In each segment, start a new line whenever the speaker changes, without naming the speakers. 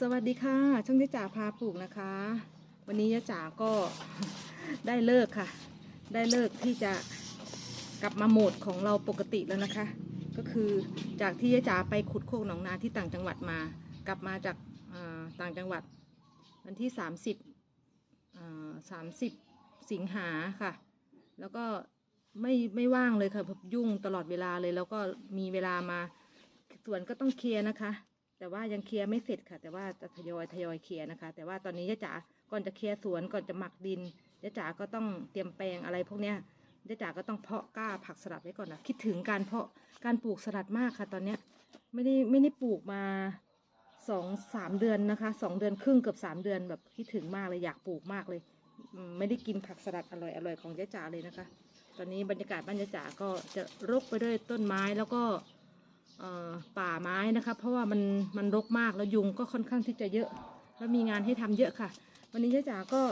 สวัสดีค่ะ ช่องยะจ๋าพาปลูกนะคะ วันนี้ยะจ๋าก็ได้เลิกค่ะ ได้เลิกที่จะกลับมาโหมดของเราปกติแล้วนะคะ ก็คือจากที่ยะจ๋าไปขุดโคกหนองนาที่ต่างจังหวัดมา กลับมาจากต่างจังหวัด วันที่ 30อ่า30 สิงหาค่ะ แล้วก็ไม่ไม่ว่างเลยค่ะยุ่งตลอดเวลาเลยแล้วก็มีเวลามาสวนก็ต้องเคลียร์นะคะ แต่ว่ายังเคลียร์ไม่เสร็จค่ะ แต่ว่าจะทยอยทยอยเคลียร์นะคะ แต่ว่าตอนนี้ยะจ๋าก่อนจะเคลียร์สวนก่อนจะหมักดินยะจ๋าก็ต้องเตรียมแปลงอะไรพวกเนี้ยยะจ๋าก็ต้องเพาะกล้าผักสลัดไว้ก่อนนะคิดถึงการเพาะการปลูกสลัดมากค่ะ ตอนเนี้ยไม่ได้ไม่ได้ปลูกมาสองสามเดือนนะคะสองเดือนครึ่งเกือบสามเดือนแบบคิดถึงมากเลยอยากปลูกมากเลย ไม่ได้กินผักสลัดอร่อยอร่อยของยะจ๋าเลยนะคะ ตอนนี้บรรยากาศบ้านยะจ๋าก็จะรกไปด้วยต้นไม้แล้วก็ ป่าไม้นะคะเพราะว่ามันมันรกมากแล้วยุงก็ค่อนข้างที่จะเยอะ แล้วมีงานให้ทำเยอะค่ะ วันนี้ยะจ๋าก็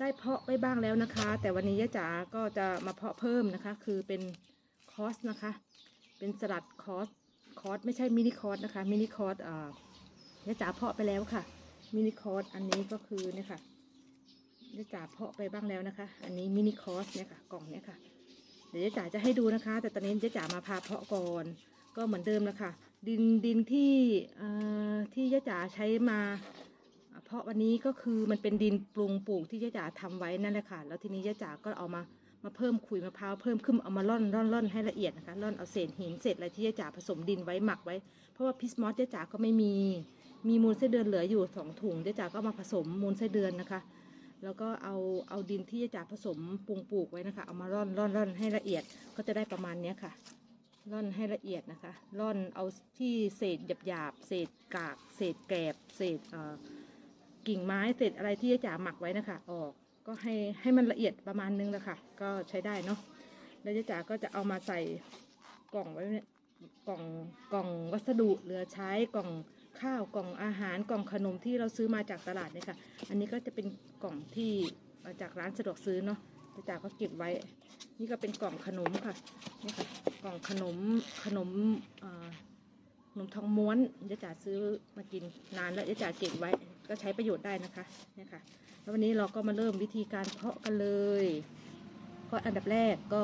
ได้เพาะไว้บ้างแล้วนะคะ แต่วันนี้ยะจ๋าก็จะมาเพาะเพิ่มนะคะ คือเป็นคอสนะคะ เป็นสลัดคอสคอสไม่ใช่มินิคอสนะคะมินิคอสเอ่อยะจ๋าเพาะไปแล้วค่ะมินิคอสอันนี้ก็คือเนี่ยค่ะยะจ๋าเพาะไปบ้างแล้วนะคะ อันนี้มินิคอสเนี่ยค่ะกล่องเนี่ยค่ะเดี๋ยวยะจ๋าจะให้ดูนะคะ แต่ตอนนี้ยะจ๋ามาพาเพาะก่อน ก็เหมือนเดิมนะค่ะ ดินดินที่เอ่อที่ยะจ๋าใช้มา เพราะวันนี้ก็คือมันเป็นดินปรุงปลูกที่ยะจ๋าทำไว้นั่นแหละค่ะ แล้วทีนี้ยะจ๋าก็เอามามาเพิ่มขุยมะพร้าวเพิ่มขึ้นเอามาร่อนร่อนร่อนให้ละเอียดนะคะร่อนเอาเศษหินเศษอะไรที่ยะจ๋าผสมดินไว้หมักไว้ เพราะว่าพิสมอสยะจ๋าก็ไม่มีมีมูลไส้เดือนเหลืออยู่สองถุงยะจ๋าก็มาผสมมูลไส้เดือนนะคะ แล้วก็เอาเอาดินที่ยะจ๋าผสมปรุงปลูกไว้นะคะ เอามาร่อนร่อนร่อนให้ละเอียดก็จะได้ประมาณนี้ค่ะ ร่อนให้ละเอียดนะคะ ร่อนเอาที่เศษหยาบๆ เศษกาก เศษแกบ เศษกิ่งไม้ เศษอะไรที่จ๋าหมักไว้นะคะ ออก ก็ให้ให้มันละเอียดประมาณนึงแล้วค่ะ ก็ใช้ได้เนาะ แล้วจ๋าก็จะเอามาใส่กล่องไว้เนี่ยกล่องกล่องวัสดุเหลือใช้กล่องข้าวกล่องอาหารกล่องขนมที่เราซื้อมาจากตลาดเนี่ยค่ะ อันนี้ก็จะเป็นกล่องที่มาจากร้านสะดวกซื้อเนาะ จ๋าก็เก็บไว้ นี่ก็เป็นกล่องขนมค่ะ นี่ค่ะ กล่องขนมขนมขนมทองม้วนยะจ๋าซื้อมากินนานแล้วยะจ๋าเก็บไว้ ก็ใช้ประโยชน์ได้นะคะนี่ค่ะ แล้ววันนี้เราก็มาเริ่มวิธีการเพาะกันเลย ก็อันดับแรกก็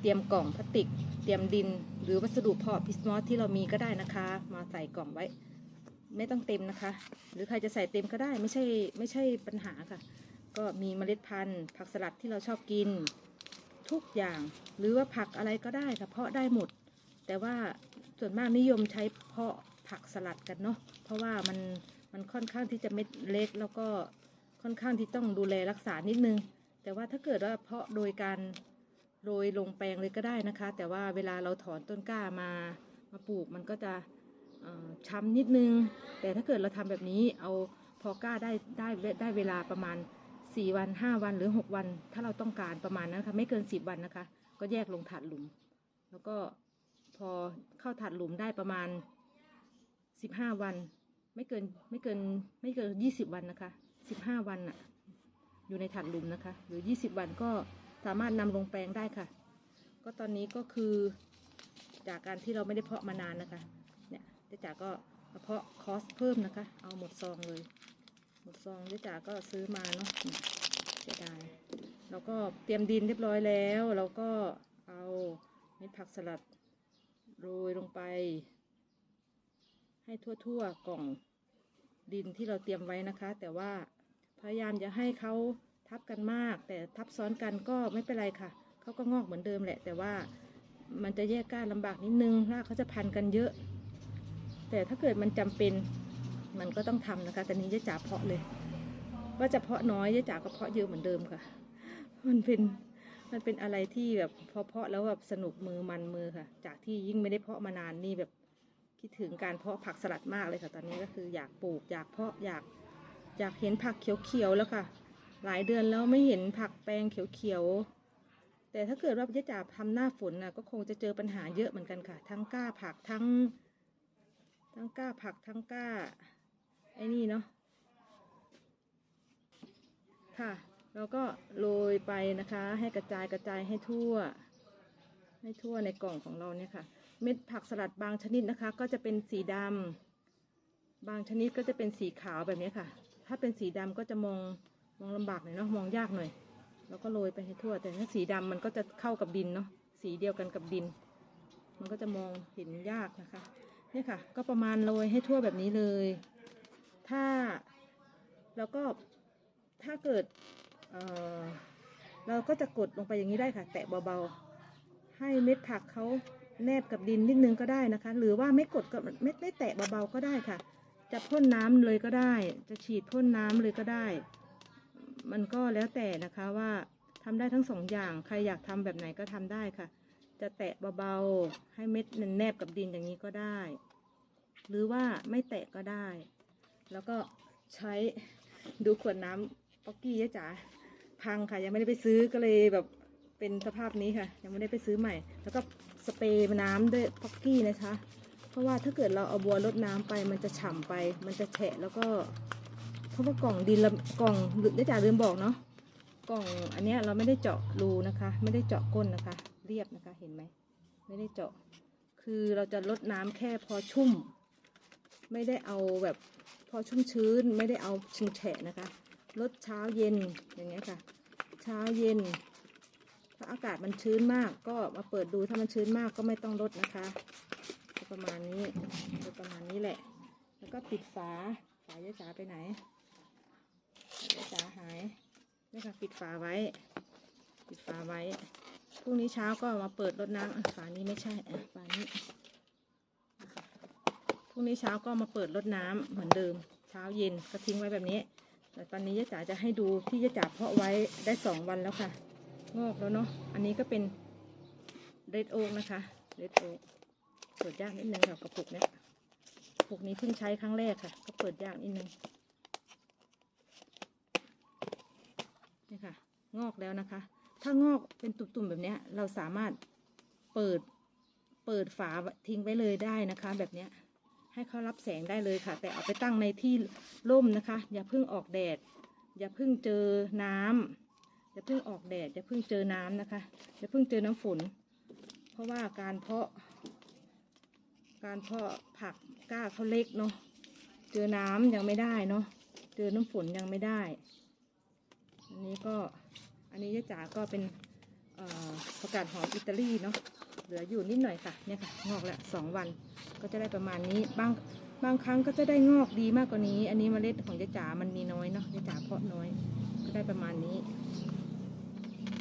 เตรียมกล่องพลาสติก เตรียมดิน หรือวัสดุเพาะพิสมอสที่เรามีก็ได้นะคะ มาใส่กล่องไว้ ไม่ต้องเต็มนะคะ หรือใครจะใส่เต็มก็ได้ไม่ใช่ไม่ใช่ปัญหาค่ะ ก็มีเมล็ดพันธุ์ ผักสลัดที่เราชอบกิน ทุกอย่างหรือว่าผักอะไรก็ได้ค่ะเพาะได้หมด แต่ว่าส่วนมากนิยมใช้เพาะผักสลัดกันเนาะเพราะว่ามันมันค่อนข้างที่จะเม็ดเล็ก แล้วก็ค่อนข้างที่ต้องดูแลรักษานิดนึง แต่ว่าถ้าเกิดว่าเพาะโดยการโรยลงแปลงเลยก็ได้นะคะ แต่ว่าเวลาเราถอนต้นกล้ามามาปลูกมันก็จะช้ำนิดนึง แต่ถ้าเกิดเราทำแบบนี้เอาพอกล้าได้ได้ได้เวลาประมาณ สี่วันห้าวันหรือหกวัน ถ้าเราต้องการประมาณนั้นค่ะไม่เกินสิบวันนะคะ ก็แยกลงถาดหลุม แล้วก็พอเข้าถาดหลุมได้ประมาณสิบห้าวัน ไม่เกินไม่เกินไม่เกินยี่สิบวันนะคะสิบห้าวันน่ะอยู่ในถาดหลุมนะคะ หรือยี่สิบวันก็สามารถนำลงแปลงได้ค่ะ ก็ตอนนี้ก็คือจากการที่เราไม่ได้เพาะมานานนะคะเนี่ยเจ๊จ๋าก็เพาะคอสเพิ่มนะคะ เอาหมดซองเลย หมดซองเจ๊จ๋าก็ซื้อมาเนาะเสียดายเราก็เตรียมดินเรียบร้อยแล้วเราก็เอาเม็ดผักสลัดโรยลงไป ให้ทั่วๆกล่องดินที่เราเตรียมไว้นะคะ แต่ว่าพยายามจะให้เขาทับกันมาก แต่ทับซ้อนกันก็ไม่เป็นไรค่ะเขาก็งอกเหมือนเดิมแหละ แต่ว่ามันจะแยกก้านลำบากนิดนึงรากเขาจะพันกันเยอะ แต่ถ้าเกิดมันจำเป็น มันก็ต้องทำนะคะ แต่นี้ยะจ๋าเพาะเลย ว่าจะเพาะน้อยยะจ๋าก็เพาะเยอะเหมือนเดิมค่ะ มันเป็นมันเป็นอะไรที่แบบพอเพาะแล้วแบบสนุกมือมันมือค่ะ จากที่ยิ่งไม่ได้เพาะมานานนี่แบบคิดถึงการเพาะผักสลัดมากเลยค่ะ ตอนนี้ก็คืออยากปลูกอยากเพาะอยากอยากเห็นผักเขียวๆแล้วค่ะ หลายเดือนแล้วไม่เห็นผักแปลงเขียวๆแต่ถ้าเกิดว่ายะจ๋าทำหน้าฝนน่ะก็คงจะเจอปัญหาเยอะเหมือนกันค่ะ ทั้งก้าผักทั้ง ทั้งก้าผักทั้งก้า ไอ้นี่เนาะ ค่ะแล้วก็โรยไปนะคะ ให้กระจายกระจายให้ทั่ว ให้ทั่วในกล่องของเราเนี่ยค่ะ เม็ดผักสลัดบางชนิดนะคะ ก็จะเป็นสีดบางชนิดก็จะเป็นสีขาวแบบนี้ค่ะ ถ้าเป็นสีดำก็จะมองมองลำบากหน่อยเนาะ มองยากหน่อย แล้วก็โรยไปให้ทั่ว แต่ถ้าสีดำมันก็จะเข้ากับดินเนาะ สีเดียวกันกับดิน มันก็จะมองเห็นยากนะคะ เนี่ยค่ะ ก็ประมาณโรยให้ทั่วแบบนี้เลย ถ้าแล้วก็ถ้าเกิดเเราก็จะกดลงไปอย่างนี้ได้ค่ะ แตะเบาๆ ให้เม็ดผักเขาแนบกับดินนิดนึงก็ได้นะคะ หรือว่าไม่กดก็ไม่ไม่แตะเบาๆก็ได้ค่ะ จะพ่นน้ำเลยก็ได้ จะฉีดพ่นน้ำเลยก็ได้ มันก็แล้วแต่นะคะว่าทำได้ทั้งสองอย่าง ใครอยากทำแบบไหนก็ทำได้ค่ะ จะแตะเบาๆ ให้เม็ดแนบกับดินอย่างนี้ก็ได้ หรือว่าไม่แตะก็ได้ แล้วก็ใช้ดูขวดน้ำป๊อกกี้ยะจ๋าพังค่ะ ยังไม่ได้ไปซื้อก็เลยแบบเป็นสภาพนี้ค่ะ ยังไม่ได้ไปซื้อใหม่ แล้วก็สเปรย์น้ำด้วยป๊อกกี้นะคะ เพราะว่าถ้าเกิดเราเอาบัวรดน้ำไปมันจะฉ่ำไป มันจะแฉะแล้วก็เพราะว่ากล่องดินละกล่องได้จ่าลืมบอกเนาะกล่องอันเนี้ยเราไม่ได้เจาะรูนะคะ ไม่ได้เจาะก้นนะคะ เรียบนะคะเห็นไหมไม่ได้เจาะ คือเราจะลดน้ำแค่พอชุ่ม ไม่ได้เอาแบบ พอชุ่มชื้นไม่ได้เอาชิงแฉะนะคะลดเช้าเย็นอย่างเงี้ยค่ะ เช้าเย็น ถ้าอากาศมันชื้นมาก ก็มาเปิดดูถ้ามันชื้นมากก็ไม่ต้องลดนะคะประมาณนี้ประมาณนี้แหละ แล้วก็ปิดฝาฝายะจ๋าไปไหนยะจ๋าหายนี่ค่ะปิดฝาไว้ ปิดฝาไว้พรุ่งนี้เช้าก็มาเปิดรดน้ำอะฝานี้ไม่ใช่ฝานี้ พรุ่งนี้เช้าก็มาเปิดรดน้ำเหมือนเดิม เช้าเย็นก็ทิ้งไว้แบบนี้ แต่ตอนนี้ยะจ๋าจะให้ดูที่ยะจ๋าเพาะไว้ได้สองวันแล้วค่ะ งอกแล้วเนาะ อันนี้ก็เป็นเรดโอ๊กนะคะ เรดโอ๊กเปิดยากนิดนึงค่ะกระปุกเนี้ยกระปุกนี้เพิ่งใช้ครั้งแรกค่ะ ก็เปิดยากนิดนึง นี่ค่ะ งอกแล้วนะคะ ถ้างอกเป็นตุ่มๆแบบเนี้ย เราสามารถเปิด เปิดฝาทิ้งไว้เลยได้นะคะ แบบเนี้ย ให้เขารับแสงได้เลยค่ะ แต่เอาไปตั้งในที่ร่มนะคะ อย่าเพิ่งออกแดด อย่าเพิ่งเจอน้ำอย่าเพิ่งออกแดด อย่าเพิ่งเจอน้ำนะคะ อย่าเพิ่งเจอน้ำฝน เพราะว่าการเพาะ การเพาะผักกล้าเขาเล็กเนาะ เจอน้ำยังไม่ได้เนาะ เจอน้ำฝนยังไม่ได้ อันนี้ก็ อันนี้ยะจ๋าก็เป็นเอ่อผักกาดหอมอิตาลีเนาะ ลืออยู่นิดหน่อยค่ะเนี่ยค่ะงอกแล้วสองวันก็จะได้ประมาณนี้บางบางครั้งก็จะได้งอกดีมากกว่านี้ อันนี้เมล็ดของยะจ๋ามันมีน้อยเนาะยะจ๋าเพาะน้อย ก็ได้ประมาณนี้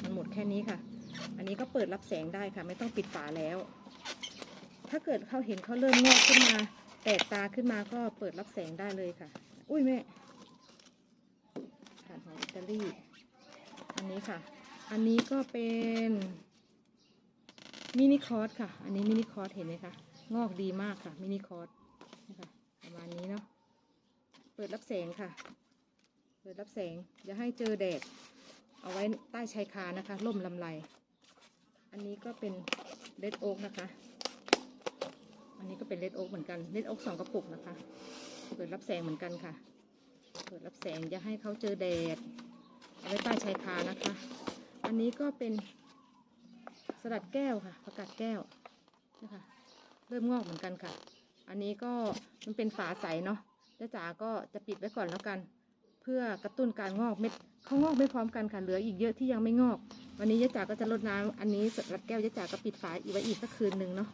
มันหมดแค่นี้ค่ะ อันนี้ก็เปิดรับแสงได้ค่ะ ไม่ต้องปิดฝาแล้ว ถ้าเกิดเขาเห็นเขาเริ่มงอกขึ้นมา แตกตาขึ้นมาก็เปิดรับแสงได้เลยค่ะ อุ้ยแม่ฐานของอิตาลีอันนี้ค่ะ อันนี้ก็เป็น มินิคอร์สค่ะ อันนี้มินิคอร์สเห็นไหมคะงอกดีมากค่ะมินิคอร์สนี่ค่ะประมาณนี้เนาะเปิดรับแสงค่ะ เปิดรับแสงอย่าให้เจอแดดเอาไว้ใต้ชายคานะคะร่มลำไร อันนี้ก็เป็นเลดโอ๊กนะคะ อันนี้ก็เป็นเลดโอ๊กเหมือนกันเลดโอ๊กสองกระปุกนะคะ เปิดรับแสงเหมือนกันค่ะ เปิดรับแสงอย่าให้เขาเจอแดดเอาไว้ใต้ชายคานะคะ อันนี้ก็เป็น สลัดแก้วค่ะผักกาดแก้วนะคะเริ่มงอกเหมือนกันค่ะ อันนี้ก็มันเป็นฝาใสเนาะจ้าจ๋าก็จะปิดไว้ก่อนแล้วกัน เพื่อกระตุ้นการงอกเม็ดเขางอกไม่พร้อมกันค่ะเหลืออีกเยอะที่ยังไม่งอก วันนี้ยะจ๋าก็จะรดน้ำอันนี้สลัดแก้วยะจ๋าก็ปิดฝาอีกไว้อีกสักคืนหนึ่งเนาะ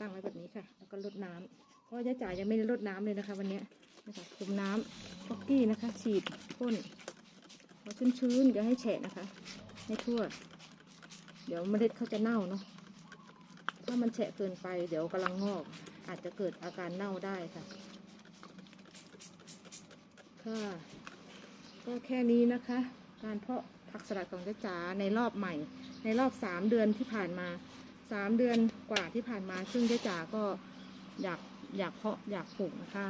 ตั้งไว้แบบนี้ค่ะ แล้วก็รดน้ำเพราะว่ายะจ๋ายังไม่ได้รดน้ำเลยนะคะ วันนี้นะคะคุมน้ำฟอกกี้นะคะ ฉีดพ่นพอชื้นๆอย่าให้แฉะนะคะ ให้ทั่ว เดี๋ยวเมล็ดเขาจะเน่าเนาะถ้ามันแฉะเกินไป เดี๋ยวกำลังงอก อาจจะเกิดอาการเน่าได้ค่ะค่ะก็แค่นี้นะคะ การเพาะผักสลัดของเจ๊จ๋าในรอบใหม่ ในรอบสามเดือนที่ผ่านมาสามเดือนกว่าที่ผ่านมา ซึ่งเจ๊จ๋าก็อยากอยากเพาะอยากปลูกนะคะ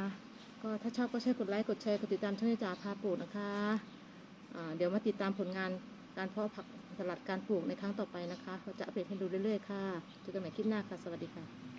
ก็ถ้าชอบก็ช่วยกดไลค์กดแชร์กดติดตามช่องเจ๊จ๋าพาปลูกนะคะอ่าเดี๋ยวมาติดตามผลงานการเพาะผัก สลัดการปลูกในครั้งต่อไปนะคะเราจะอัปเดตให้ดูเรื่อยๆค่ะเจอกันใหม่คลิปหน้าค่ะ สวัสดีค่ะ